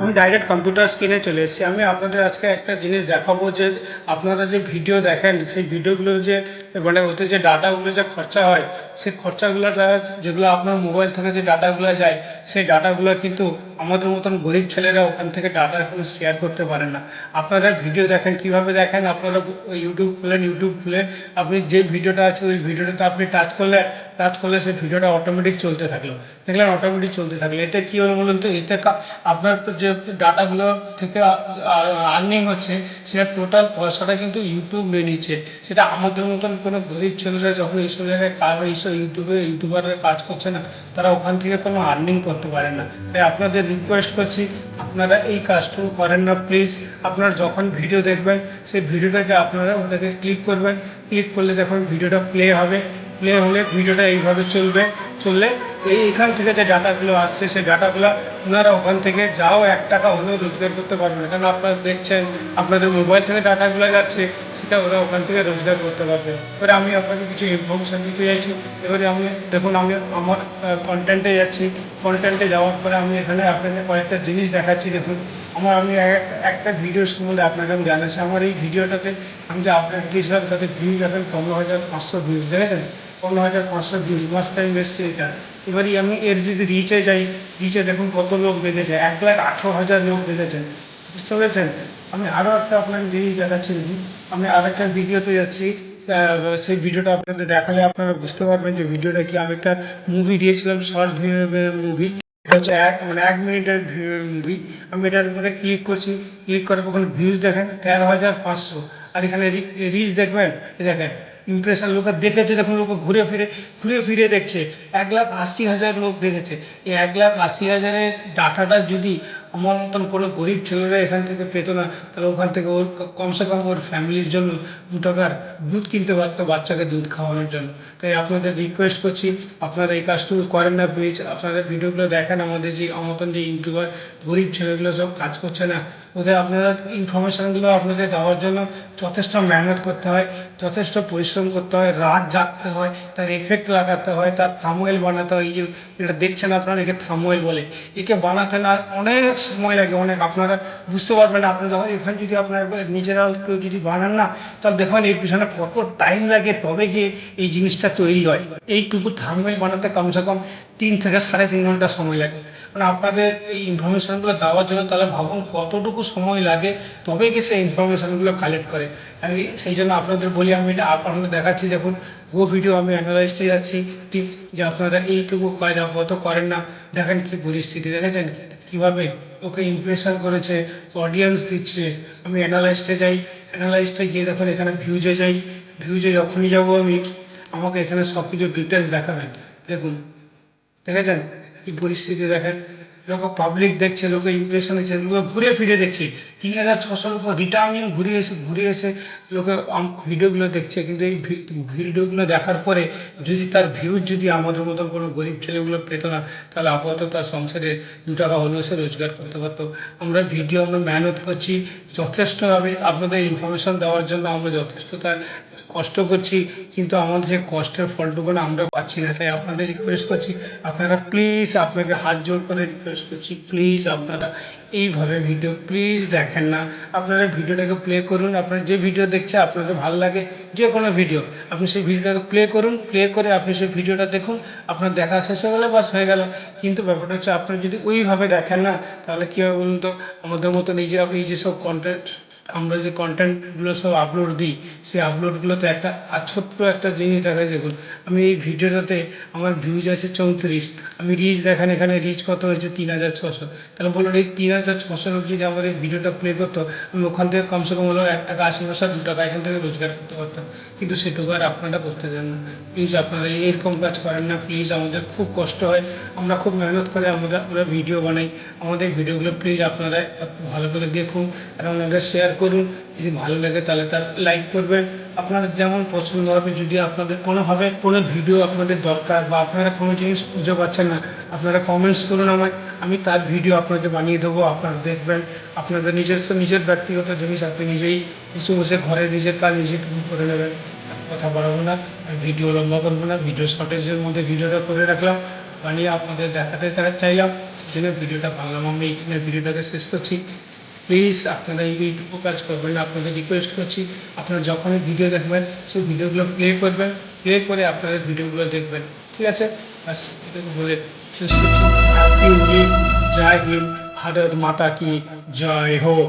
আমি direct computer স্ক্রিনে চলে এসেছি। আমি আপনাদের আজকে একটা জিনিস দেখাবো যে, আপনারা যে ভিডিও দেখেন, সেই ভিডিওগুলো যে মানে ওতে যে ডাটাগুলো যে খরচা হয়, সেই খরচাগুলো যেগুলো আপনার মোবাইল থেকে যে ডাটাগুলো যায়, সেই ডাটাগুলো কিন্তু আমাদের মতন গরিব ছেলেরা ওখান থেকে ডাটা এখন শেয়ার করতে পারে না। আপনারা ভিডিও দেখেন, কীভাবে দেখেন? আপনারা ইউটিউব খুলেন ইউটিউব খুলে আপনি যে ভিডিওটা আছে, ওই ভিডিওটাতে আপনি টাচ করলে টাচ করলে সেই ভিডিওটা অটোমেটিক চলতে থাকল। দেখলেন অটোমেটিক চলতে থাকল। এতে কী হলো বলুন তো? এতে আপনার যে ডাটাগুলো থেকে আর্নিং হচ্ছে, সেটা টোটাল পয়সাটা কিন্তু ইউটিউব নিয়ে নিচ্ছে। সেটা আমাদের মতন কোনো গরিব ছেলেরা যখন এইসব জায়গায় কাজ এইসব ইউটিউবে ইউটিউবাররা কাজ করছে না, তারা ওখান থেকে কোনো আর্নিং করতে পারে না। তাই আপনাদের রিকোয়েস্ট করছি, আপনারা এই কাজটুকু করেন না প্লিজ আপনারা যখন ভিডিও দেখবেন, সেই ভিডিওটাকে আপনারা ওটাকে ক্লিক করবেন। ক্লিক করলে দেখুন ভিডিওটা প্লে হবে। প্লে হলে ভিডিওটা এইভাবে চলবে। চললে এই এখান থেকে যে ডাটাগুলো আসছে, সেই ডাটাগুলো ওনারা ওখান থেকে যাও, এক টাকা হলেও রোজগার করতে পারবেন কারণ আপনারা দেখছেন, আপনাদের মোবাইল থেকে ডাটাগুলো যাচ্ছে, সেটা ওরা ওখান থেকে রোজগার করতে পারবে। এবারে আমি আপনাকে কিছু ইনফরমেশান দিতে চাইছি। এবারে আমি, দেখুন, আমি আমার কন্টেন্টে যাচ্ছি। কন্টেন্টে যাওয়ার পরে আমি এখানে আপনাকে কয়েকটা জিনিস দেখাচ্ছি। দেখুন, আমার, আমি এক- একটা ভিডিও সম্বন্ধে আপনাকে আমি জানাচ্ছি। আমার এই ভিডিওটাতে আমি যে আপনার দিয়েছিলাম, তাতে ভিউজ এখন পনেরো হাজার পাঁচশো ভিউজ দেখেছেন? পনেরো হাজার পাঁচশো ভিউজ মাস টাইম এসছে এটা। এবারে আমি এর যদি রিচে যাই রিচে দেখুন কত লোক বেঁধেছে, এক লাখ আঠেরো হাজার লোক বেঁধেছে। বুঝতে পেরেছেন? আমি আরও একটা আপনাকে জিনিস দেখাচ্ছি আমি আরেকটা ভিডিওতে যাচ্ছি সেই ভিডিওটা আপনাদের দেখালে আপনারা বুঝতে পারবেন যে ভিডিওটা কি। আমি একটা মুভি দিয়েছিলাম শর্ট মুভি এটা হচ্ছে এক মানে এক মিনিটের মুভি আমি এটার উপরে ক্লিক করছি ক্লিক করার পর ভিউজ দেখেন, তেরো হাজার পাঁচশো। আর এখানে রিচ দেখবেন দেখেন ইমপ্রেশন লোক দেখেছে, দেখুন, লোক ঘুরে ফিরে ঘুরে ফিরে দেখছে। এক লাখ আশি হাজার লোক দেখেছে। এই এক লাখ আশি হাজারের ডাটাটা যদি আমার মতন কোনো গরিব ছেলেরা এখান থেকে পেত না, তাহলে ওখান থেকে ওর কমসে কম ওর ফ্যামিলির জন্য দু টাকার দুধ কিনতে পারতো বাচ্চাকে দুধ খাওয়ানোর জন্য। তাই আপনাদের রিকোয়েস্ট করছি, আপনারা এই কাজটুকু করেন না প্লিজ আপনারা ভিডিওগুলো দেখেন, আমাদের যে আমার মতন যে ইউটিউবার গরিব ছেলেগুলো সব কাজ করছে না। ওদের আপনারা ইনফরমেশানগুলো আপনাদের দেওয়ার জন্য যথেষ্ট মেহনত করতে হয়, যথেষ্ট পরিশ্রম করতে হয়, রাত জাগতে হয়, তার এফেক্ট লাগাতে হয়, তার থামোয়েল বানাতে হয়, এই যে এটা দেখছেন আপনারা, একে থামোয়েল বলে। একে বানাতে না, অনেক সময় লাগে, অনেক আপনারা বুঝতে পারবেন আপনারা যখন এখানে যদি আপনারা নিজেরা কেউ যদি বানান না, তাহলে দেখবেন এর পিছনে কত টাইম লাগে, তবে গিয়ে এই জিনিসটা তৈরি হয়। এইটুকু থামোয়েল বানাতে কমসে কম তিন থেকে সাড়ে তিন ঘণ্টা সময় লাগে। মানে আপনাদের এই ইনফরমেশনগুলো দেওয়ার জন্য তাহলে ভাবুন কতটুকু সময় লাগে তবে গিয়ে সেই ইনফরমেশনগুলো কালেক্ট করে। আমি সেই জন্য আপনাদের বলি, আমি এটা আপনাদের দেখাচ্ছি, দেখুন ও ভিডিও আমি অ্যানালাইজে যাচ্ছি যে আপনারা এইটুকু কাজ আপাতত করেন না, দেখেন কি পরিস্থিতি, দেখেছেন কীভাবে ওকে ইমপ্রেশন করেছে অডিয়েন্স দিচ্ছে, আমি অ্যানালাইজতে যাই অ্যানালাইজতে গিয়ে দেখুন, এখানে ভিউজে যাই ভিউজে যখনই যাব আমি, আমাকে এখানে সব কিছু ডিটেলস দেখাবেন, দেখুন, দেখেছেন কি পরিস্থিতি, দেখেন লোক পাবলিক দেখছে লোকে ইমপ্রেশন দিচ্ছে লোক ঘুরে ফিরে দেখছে তিন হাজার ছশোর উপর রিটার্নিং ঘুরে এসে ঘুরে এসে লোকে ভিডিওগুলো দেখছে কিন্তু এই ভিডিওগুলো দেখার পরে যদি তার ভিউজ যদি আমাদের মতো কোনো গরিব ছেলেগুলো পেতো না, তাহলে আপাতত তার সংসারে দু টাকা হলেও সে রোজগার করতে পারতো। আমরা ভিডিও আমরা মেহনত করছি যথেষ্টভাবে। আপনাদের ইনফরমেশন দেওয়ার জন্য আমরা যথেষ্ট তার কষ্ট করছি, কিন্তু আমাদের যে কষ্টের ফলটুকু আমরা পাচ্ছি না। তাই আপনাদের রিকোয়েস্ট করছি, আপনারা প্লিজ আপনাকে হাত জোর করে রিকোয়েস্ট করছি প্লিজ আপনারা এইভাবে ভিডিও প্লিজ দেখেন না। আপনারা ভিডিওটাকে প্লে করুন। আপনার যে ভিডিও দেখছে, আপনাদের ভালো লাগে, যে কোনো ভিডিও আপনি সেই ভিডিওটাকে প্লে করুন। প্লে করে আপনি সেই ভিডিওটা দেখুন। আপনার দেখা শেষ হয়ে গেলে, বাস হয়ে গেল। কিন্তু ব্যাপারটা হচ্ছে, আপনারা যদি ওইভাবে দেখেন না, তাহলে কী হবে বলুন তো? আমাদের মতন এই যে, এই যেসব কন্টেন্ট আমরা যে কন্টেন্টগুলো সব আপলোড দিই, সেই আপলোডগুলোতে একটা ছোট্ট একটা জিনিস দেখায় দেখুন। আমি এই ভিডিওটাতে আমার ভিউজ আছে চৌত্রিশ, আমি রিচ দেখেন, এখানে রিচ কত হয়েছে? তিন হাজার ছশো। তাহলে বলুন, এই তিন হাজার ছশো লোক যদি আমার এই ভিডিওটা প্লে করতো, আমি ওখান থেকে কমসে কম হলো এক টাকা, আশি পয়সা দু টাকা এখান থেকে রোজগার করতে পারতাম। কিন্তু সেটুকু আর আপনারা করতে দেন না। প্লিজ আপনারা এরকম কাজ করেন না প্লিজ আমাদের খুব কষ্ট হয়। আমরা খুব মেহনত করে, আমাদের আমরা ভিডিও বানাই। আমাদের ভিডিওগুলো প্লিজ আপনারা ভালো করে দেখুন, এবং আমাদের শেয়ার করুন, যদি ভালো লাগে তাহলে তার লাইক করবেন। আপনাদের যেমন পছন্দ হবে, যদি আপনাদের কোনোভাবে কোনো ভিডিও আপনাদের দরকার বা আপনারা কোনো জিনিস খুঁজে পাচ্ছেন না, আপনারা কমেন্টস করুন আমায়, আমি তার ভিডিও আপনাকে বানিয়ে দেবো, আপনারা দেখবেন। আপনাদের নিজস্ব, নিজের ব্যক্তিগত জিনিস, আপনি নিজেই বসে বসে ঘরে নিজের কাজ নিজে করে নেবেন। কথা বাড়াবো না ভিডিও লম্বা করব না ভিডিও শর্টেজের মধ্যে ভিডিওটা করে রাখলাম, বানিয়ে আপনাদের দেখাতে চাইলাম। সেই জন্য ভিডিওটা বাংলা আমি এইখানে ভিডিওটাকে শেষ করছি। প্লিজ আপনারা এই এইটুকু কাজ করবেন না। আপনাদের রিকোয়েস্ট করছি, আপনারা যখনই ভিডিও দেখবেন, সেই ভিডিওগুলো প্লে করবেন প্লে করে আপনাদের ভিডিওগুলো দেখবেন। ঠিক আছে? বাস এটুকু বলে শেষ করছি। হ্যাপি উইক জয় হিন্দ ভারত মাতা কি, জয় হোক।